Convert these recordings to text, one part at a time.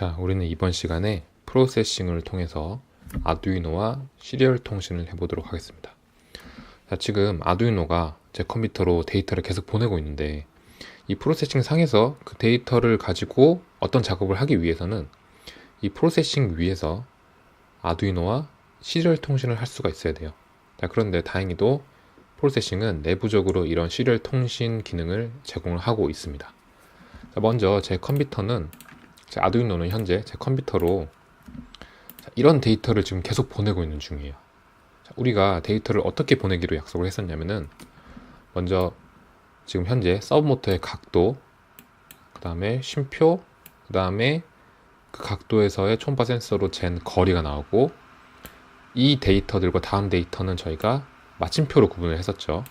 자, 우리는 이번 시간에 프로세싱을 통해서 아두이노와 시리얼 통신을 해보도록 하겠습니다. 자, 지금 아두이노가 제 컴퓨터로 데이터를 계속 보내고 있는데 이 프로세싱 상에서 그 데이터를 가지고 어떤 작업을 하기 위해서는 이 프로세싱 위에서 아두이노와 시리얼 통신을 할 수가 있어야 돼요. 자, 그런데 다행히도 프로세싱은 내부적으로 이런 시리얼 통신 기능을 제공을 하고 있습니다. 자, 먼저 제 컴퓨터는 제 아두이노는 현재 제 컴퓨터로 자, 이런 데이터를 지금 계속 보내고 있는 중이에요. 자, 우리가 데이터를 어떻게 보내기로 약속을 했었냐면은 먼저 지금 현재 서브 모터의 각도, 그 다음에 쉼표, 그 다음에 그 각도에서의 초음파 센서로 잰 거리가 나오고 이 데이터들과 다음 데이터는 저희가 마침표로 구분을 했었죠.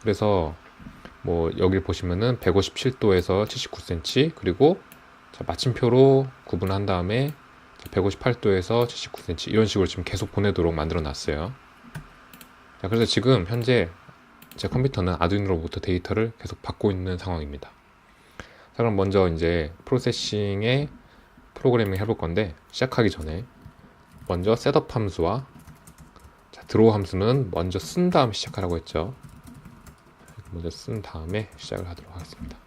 그래서 뭐 여기를 보시면은 157도에서 79cm 그리고 자, 마침표로 구분한 다음에 158도에서 79cm 이런 식으로 지금 계속 보내도록 만들어 놨어요. 자, 그래서 지금 현재 제 컴퓨터는 아두이노로부터 데이터를 계속 받고 있는 상황입니다. 자, 그럼 먼저 이제 프로세싱의 프로그래밍 해볼 건데 시작하기 전에 먼저 셋업 함수와 자, 드로우 함수는 먼저 쓴 다음 시작하라고 했죠. 먼저 쓴 다음에 시작을 하도록 하겠습니다.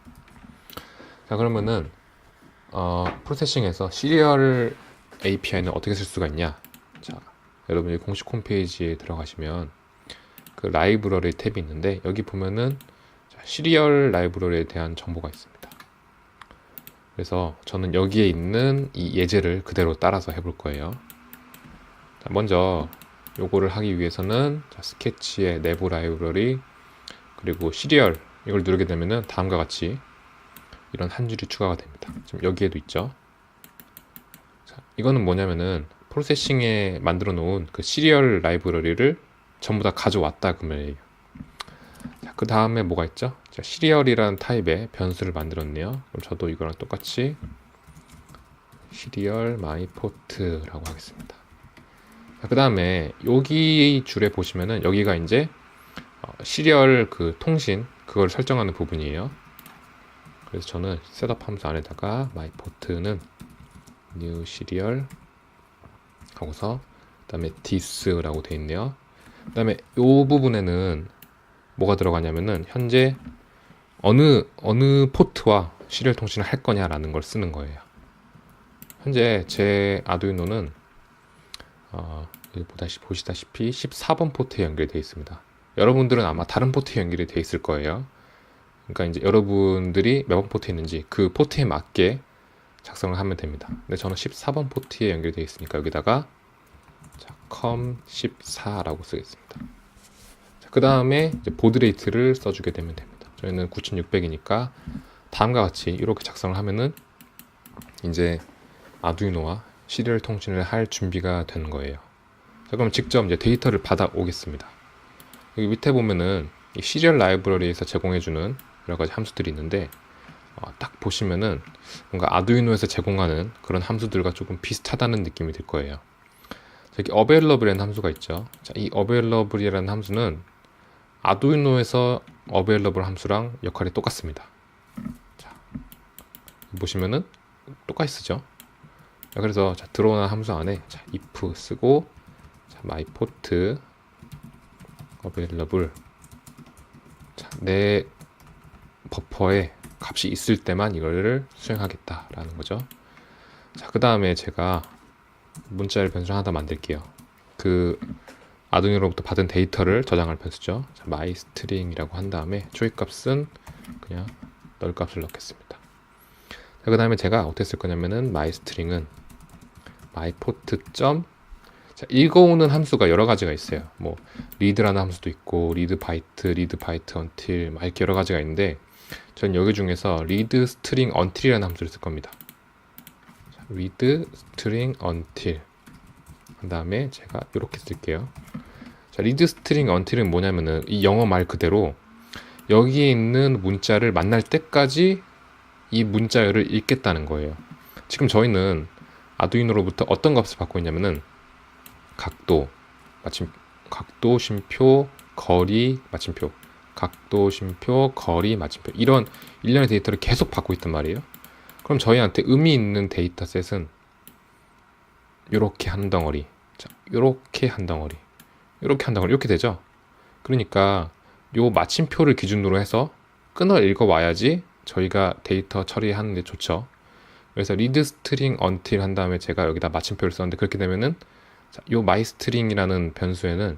자, 그러면은 어, 프로세싱에서 시리얼 API는 어떻게 쓸 수가 있냐? 자, 여러분이 공식 홈페이지에 들어가시면 그 라이브러리 탭이 있는데 여기 보면은 자, 시리얼 라이브러리에 대한 정보가 있습니다. 그래서 저는 여기에 있는 이 예제를 그대로 따라서 해볼 거예요. 자, 먼저 요거를 하기 위해서는 자, 스케치의 내부 라이브러리 그리고 시리얼 이걸 누르게 되면은 다음과 같이 이런 한 줄이 추가가 됩니다. 지금 여기에도 있죠. 자, 이거는 뭐냐면은 프로세싱에 만들어 놓은 그 시리얼 라이브러리를 전부 다 가져왔다 그 말이에요. 자, 그 다음에 뭐가 있죠? 자, 시리얼이라는 타입의 변수를 만들었네요. 그럼 저도 이거랑 똑같이 시리얼 마이 포트라고 하겠습니다. 자, 그 다음에 여기 줄에 보시면은 여기가 이제 어, 시리얼 그 통신 그걸 설정하는 부분이에요. 그래서 저는 셋업 함수 안에다가 마이 포트는 new serial 하고서 그다음에 this라고 돼 있네요. 그다음에 이 부분에는 뭐가 들어가냐면은 현재 어느 어느 포트와 시리얼 통신을 할 거냐라는 걸 쓰는 거예요. 현재 제 아두이노는 어, 여기 보다시피 보시다시피 14번 포트에 연결되어 있습니다. 여러분들은 아마 다른 포트에 연결이 되어 있을 거예요. 그러니까 이제 여러분들이 몇 번 포트에 있는지 그 포트에 맞게 작성을 하면 됩니다. 근데 저는 14번 포트에 연결되어 있으니까 여기다가 자, com14라고 쓰겠습니다. 그 다음에 보드 레이트를 써주게 되면 됩니다. 저희는 9600이니까 다음과 같이 이렇게 작성을 하면은 이제 아두이노와 시리얼 통신을 할 준비가 되는 거예요. 자, 그럼 직접 이제 데이터를 받아 오겠습니다. 여기 밑에 보면은 이 시리얼 라이브러리에서 제공해주는 여러 가지 함수들이 있는데 어, 딱 보시면은 뭔가 아두이노에서 제공하는 그런 함수들과 조금 비슷하다는 느낌이 들 거예요. 여기 available이라는 함수가 있죠. 자, 이 available이라는 함수는 아두이노에서 available 함수랑 역할이 똑같습니다. 자, 보시면은 똑같이 쓰죠. 자, 그래서 자, 들어오는 함수 안에 자, if 쓰고 자, myport available 자, 내 버퍼에 값이 있을 때만 이거를 수행하겠다라는 거죠. 자, 그 다음에 제가 문자를 변수를 하나 더 만들게요. 그 아두이노로부터 받은 데이터를 저장할 변수죠. 자, myString이라고 한 다음에 초입값은 그냥 널 값을 넣겠습니다. 자, 그 다음에 제가 어떻게 쓸 거냐면은 myString은 myport. 자, 읽어오는 함수가 여러 가지가 있어요. 뭐 read라는 함수도 있고 read byte, read byte until 막 이렇게 여러 가지가 있는데 전 여기 중에서 read string until이라는 함수를 쓸 겁니다. 자, read string until 그 다음에 제가 이렇게 쓸게요. 자, read string until은 뭐냐면은 이 영어 말 그대로 여기에 있는 문자를 만날 때까지 이 문자열을 읽겠다는 거예요. 지금 저희는 아두이노로부터 어떤 값을 받고 있냐면은 각도, 마침 각도, 쉼표, 거리, 마침표, 각도, 쉼표, 거리, 마침표 이런 일련의 데이터를 계속 받고 있단 말이에요. 그럼 저희한테 의미 있는 데이터셋은 이렇게 한 덩어리, 자, 이렇게 한 덩어리, 이렇게 한 덩어리 이렇게 되죠. 그러니까 요 마침표를 기준으로 해서 끊어 읽어 와야지 저희가 데이터 처리하는 데 좋죠. 그래서 리드 스트링 until 한 다음에 제가 여기다 마침표를 썼는데 그렇게 되면은 자, 요 myString이라는 변수에는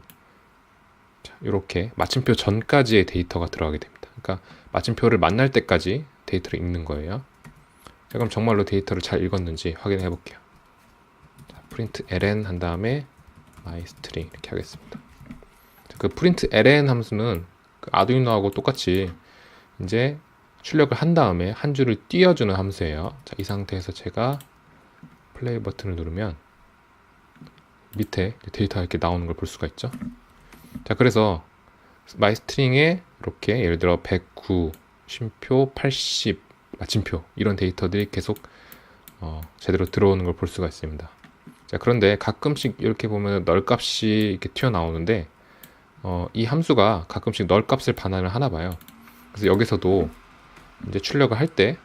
자, 이렇게 마침표 전까지의 데이터가 들어가게 됩니다. 그러니까 마침표를 만날 때까지 데이터를 읽는 거예요. 자, 그럼 정말로 데이터를 잘 읽었는지 확인해 볼게요. 자, print ln 한 다음에 myString 이렇게 하겠습니다. 자, 그 print ln 함수는 그 아두이노하고 똑같이 이제 출력을 한 다음에 한 줄을 띄워주는 함수예요. 자, 이 상태에서 제가 플레이 버튼을 누르면 밑에 데이터가 이렇게 나오는 걸 볼 수가 있죠. 자, 그래서 마이 스트링에 이렇게 예를 들어 109, 쉼표, 80, 마침표 이런 데이터들이 계속 어, 제대로 들어오는 걸 볼 수가 있습니다. 자, 그런데 가끔씩 이렇게 보면 널 값이 이렇게 튀어나오는데 어, 이 함수가 가끔씩 널 값을 반환을 하나 봐요. 그래서 여기서도 이제 출력을 할 때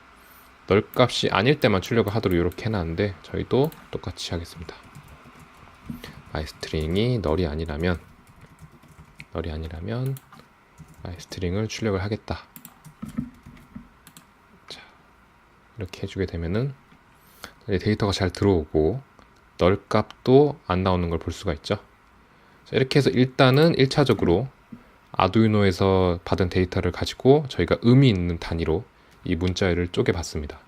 널 값이 아닐 때만 출력을 하도록 이렇게 해놨는데 저희도 똑같이 하겠습니다. 마이스트링이 널이 아니라면 널이 아니라면 마이스트링을 출력을 하겠다. 자, 이렇게 해주게 되면은 데이터가 잘 들어오고 널 값도 안 나오는 걸 볼 수가 있죠. 자, 이렇게 해서 일단은 1차적으로 아두이노에서 받은 데이터를 가지고 저희가 의미 있는 단위로 이 문자열을 쪼개 봤습니다.